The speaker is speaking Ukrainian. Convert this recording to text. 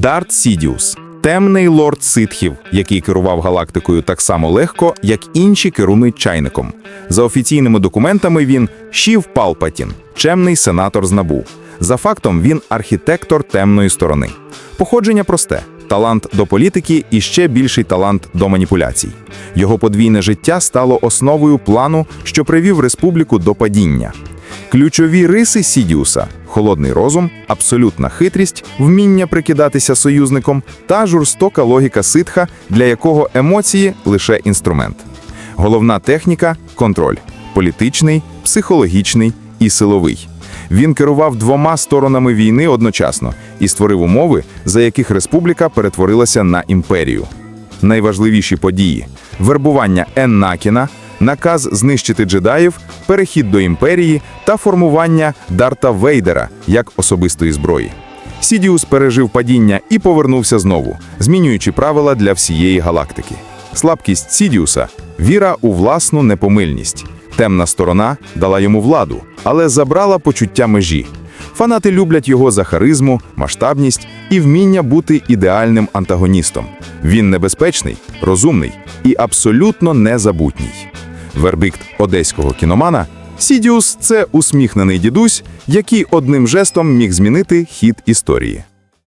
Дарт Сідіус темний лорд ситхів, який керував галактикою так само легко, як інші керують чайником. За офіційними документами він Шів Палпатін, чемний сенатор з Набу. За фактом він архітектор темної сторони. Походження просте: талант до політики і ще більший талант до маніпуляцій. Його подвійне життя стало основою плану, що привів республіку до падіння. Ключові риси Сідіуса холодний розум, абсолютна хитрість, вміння прикидатися союзником та жорстока логіка ситха, для якого емоції лише інструмент. Головна техніка контроль політичний, психологічний і силовий. Він керував двома сторонами війни одночасно і створив умови, за яких республіка перетворилася на імперію. Найважливіші події: вербування Еннакіна, наказ знищити джедаїв, перехід до імперії та формування Дарта Вейдера як особистої зброї. Сідіус пережив падіння і повернувся знову, змінюючи правила для всієї галактики. Слабкість Сідіуса віра у власну непомильність. Темна сторона дала йому владу, але забрала почуття межі. Фанати люблять його за харизму, масштабність і вміння бути ідеальним антагоністом. Він небезпечний, розумний і абсолютно незабутній. Вердикт одеського кіномана Сідіус це усміхнений дідусь, який одним жестом міг змінити хід історії.